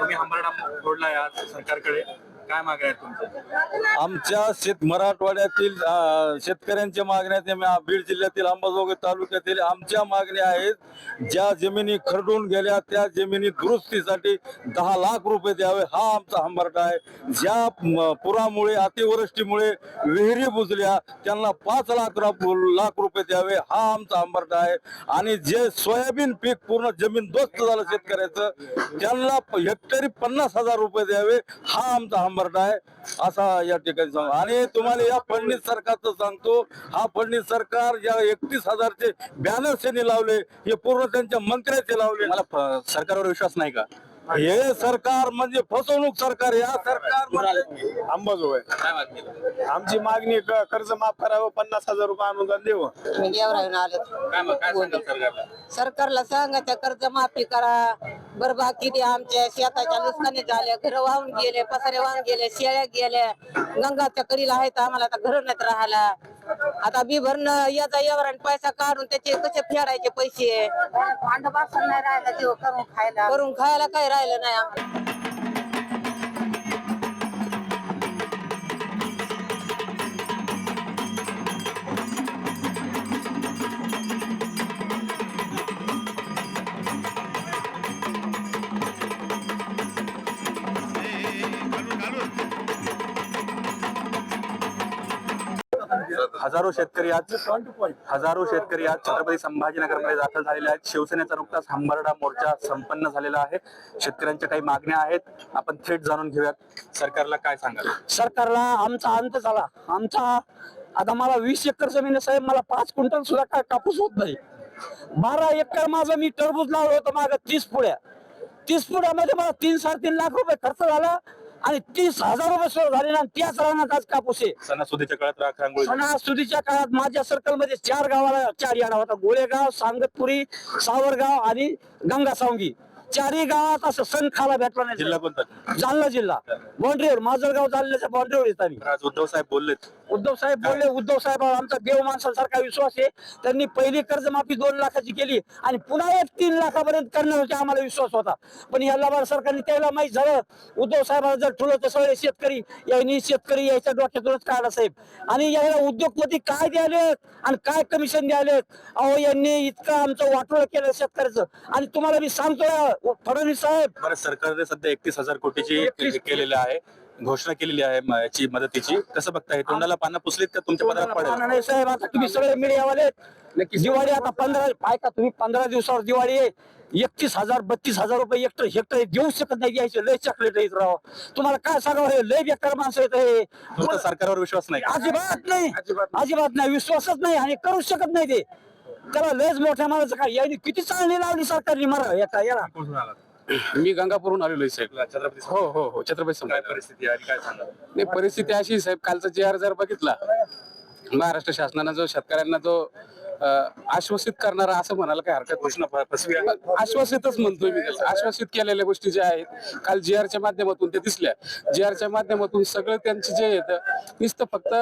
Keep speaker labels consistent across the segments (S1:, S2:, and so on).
S1: तुम्ही हंबरडा फोडलाय आज सरकारकडे. काय मागण्या आहेत तुमच्या?
S2: आमच्या शेत मराठवाड्यातील शेतकऱ्यांच्या मागण्या आहेत. आम्ही बीड जिल्ह्यातील अंबाजोगाई तालुक्यातील आमच्या मागण्या आहेत. ज्या जमिनी खरडून गेल्या त्या जमिनी दुरुस्तीसाठी दहा लाख रुपये द्यावे हा आमचा हंबरटा आहे. ज्या म, पुरामुळे अतिवृष्टीमुळे विहिरी बुजल्या त्यांना पाच लाख रा- लाख रुपये द्यावे हा आमचा हंबरटा आहे. आणि जे सोयाबीन पीक पूर्ण जमीन दोस्त झालं शेतकऱ्याचं त्यांना प- हेक्टरी पन्नास हजार रुपये द्यावे हा आमचा हंबरटा आहे. असा या ठिकाणी सांग. आणि तुम्हाला या फडणीस सरकारचं सांगतो हा फडणीस सरकार या एकतीस हजारचे बॅनर्स त्यांनी लावले हे पूर्ण त्यांच्या मंत्र्याचे लावले.
S1: मला सरकारवर विश्वास नाही का?
S2: हे सरकार म्हणजे फसवणूक सरकार या सरकार
S1: मागणी आहे?
S3: आमची मागणी क- कर्ज माफ करावं पन्नास हजार रुपये अनुदान देऊ
S4: मी गेवराहून आलो.
S1: काय मग काय सांगाल सरकारला?
S4: सरकारला सांगा त्या कर्ज माफी करा. बरं किती आमच्या शेताच्या नुकसानी झाले घर वाहून गेले पसारे वाहून गेले शेळ्या गेल्या गंगाच्या कडीला आहेत आम्हाला आता घर नाहीत राहायला. आता बी भरणं याचा यावर पैसा काढून त्याचे कसे फेडायचे पैसे? राहिलं करून खायला. करून खायला काही राहिलं नाही आम्हाला.
S1: हजारो शेतकरी आज हजारो शेतकरी आज छत्रपती संभाजीनगरमध्ये दाखल झालेले आहेत. शिवसेनेचा नुकताच हंबरडा मोर्चा संपन्न झालेला आहे. शेतकऱ्यांच्या काही मागण्या आहेत. आपण थेट जाणून घेऊयात. सरकारला काय सांगाल?
S5: सरकारला आमचा अंत झाला. आमचा आता मला वीस एकर जमीन साहेब. मला पाच क्विंटल सुद्धा काय कापूस होत नाही. बारा एकर माझं मी टरबूज लावलं होतं माग तीस पुड्या. तीस पुड्यामध्ये मला तीन साडेतीन लाख रुपये खर्च झाला. आणि तीस हजार रुपये सोय झाले ना त्याच रानात आज कापूस आहे.
S1: सणासुदीच्या काळात राख रांगोळी
S5: सणासुदीच्या काळात माझ्या सर्कलमध्ये चार गावाला चार याडा होता. गोळेगाव सांगतपुरी सावरगाव आणि गंगासावंगी चारही गावात असं सण खाला भेटला नाही.
S1: जिल्हा कोणता?
S5: जालना जिल्हा. बाउंड्रीवर माजलगाव जालन्याच्या बाउंड्रीवर येत आम्ही.
S1: आज उद्धव साहेब बोललेत.
S5: उद्धव साहेब बोलले उद्धव साहेब आमचा देव माणसासारखा विश्वास आहे. त्यांनी पहिली कर्जमाफी दोन लाखाची केली आणि पुन्हा एक तीन लाखापर्यंत करणार होते आम्हाला विश्वास होता. पण या लबाड सरकारने त्याला माहीत झालं. उद्धव साहेबांना जर ठुलं तर सगळे शेतकरी यांनी शेतकरी याच्या डोक्यातूनच काढला साहेब. आणि याला उद्योगपती काय द्यालेत आणि काय कमिशन द्यालेत अहो यांनी इतकं आमचं वाटोळ केलं शेतकऱ्याचं. आणि तुम्हाला मी सांगतोय फडणवीस साहेब.
S1: बरं सरकारने सध्या एकतीस हजार कोटीची केलेली आहे. घोषणा केलेली आहे याची मदतीची. कसं बघताय? तोंडाला पानं पुसलीत का तुमच्या पदरात पडेल
S5: नाही साहेब आता तुम्ही सगळे मीडियावाले दिवाळी आता पंधरा ऐका तुम्ही पंधरा दिवसावर दिवाळी आहे. एकतीस हजार बत्तीस हजार रुपये हेक्टर हेक्टर देऊ शकत नाही घ्यायचे लय चॉकलेट येत राव. तुम्हाला काय सांगावं हे लय बेकार माणसं येत हे.
S1: सरकारवर विश्वास नाही?
S5: अजिबात नाही. अजिबात नाही. विश्वासच नाही आणि करूच शकत नाही ते. त्याला लयच मोठ्या माणसाचं काय? यांनी किती चालणी लावली सरकारने? मरा एका याला?
S6: मी गंगापूरहून आलेलो आहे साहेब.
S1: छत्रपती
S6: हो हो हो छत्रपती
S1: काय
S6: संभाजी.
S1: परिस्थिती आहे आणि काय सांगा?
S6: नाही परिस्थिती अशी आहे, साहेब कालचा जे आर जर बघितला महाराष्ट्र शासनानं जो शेतकऱ्यांना जो आश्वासित करणारा असं म्हणायला काय हरकत
S1: घोषणा
S6: आश्वासितच म्हणतोय मी त्याला. आश्वासित केलेल्या गोष्टी ज्या आहेत काल जी आरच्या माध्यमातून ते दिसल्या. जी आरच्या माध्यमातून सगळं त्यांचे जे आहेत नुसतं फक्त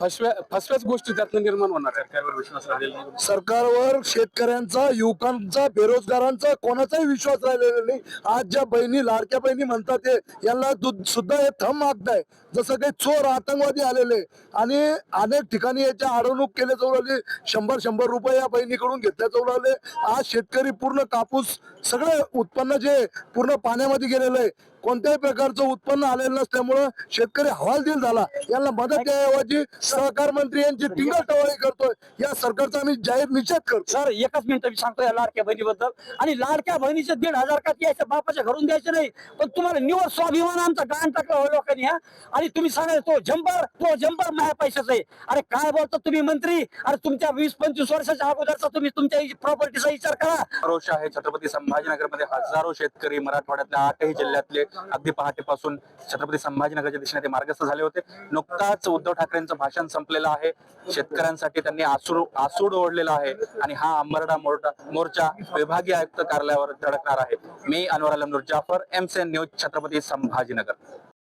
S6: फसव्या फसव्याच गोष्टी त्यातनं निर्माण होणार आहेत.
S1: सरकारवर विश्वास राहिलेला.
S7: सरकारवर शेतकऱ्यांचा युवकांचा बेरोजगारांचा कोणाचाही विश्वास राहिलेला नाही. आज ज्या बहिणी लाडक्या बहिणी म्हणतात ते यांना सुद्धा हे थम मागताय जसं काही चोर आतंकवादी आलेले. आणि अनेक ठिकाणी याच्या अडवणूक केल्या जाऊ लागली शंभर शंभर रुपये या बहिणीकडून घेतल्या जाऊ लागले आज शेतकरी पूर्ण कापूस सगळं उत्पन्न जे पूर्ण पाण्यामध्ये गेलेलं आहे कोणत्याही प्रकारचं उत्पन्न आलेलं नसल्यामुळं शेतकरी हवालदिल झाला. यांना मदत द्याऐवजी सहकार मंत्री यांची टिंगल टवाळी करतोय. या सरकारचा आम्ही जाहीर निषेध करतो.
S5: सर एकच मिनिट मी सांगतो या लाडक्या बहिणीबद्दल. आणि लाडक्या बहिणीचे दीड हजार का यायचं बापाच्या घरून द्यायचं नाही. पण तुम्हाला निवड स्वाभिमान आमचा गाण टाकला हो लोकांनी हा? आणि तुम्ही सांगा तो जंपर तो जंपर माझ्या पैशाचा आहे. अरे काय बोलतो तुम्ही मंत्री? अरे तुमच्या वीस पंचवीस वर्षाच्या अगोदरचा तुम्ही तुमच्या प्रॉपर्टीचा विचार करा.
S1: रोष आहे छत्रपती संभाजीनगरमध्ये हजारो शेतकरी मराठवाड्यातल्या आठही जिल्ह्यातले अगदी पहाटेपासून छत्रपती संभाजीनगरच्या दिशेने ते मार्गस्थ झाले होते. नुकताच उद्धव ठाकरेंचं भाषण संपलेलं आहे. शेतकऱ्यांसाठी त्यांनी आसूड आसूड ओढलेला आहे आणि हा अंबरडा मोर्चा मोर्चा विभागीय आयुक्त कार्यालयावर धडकणार आहे. मी अनवर आलम जाफर एम न्यूज छत्रपती संभाजीनगर.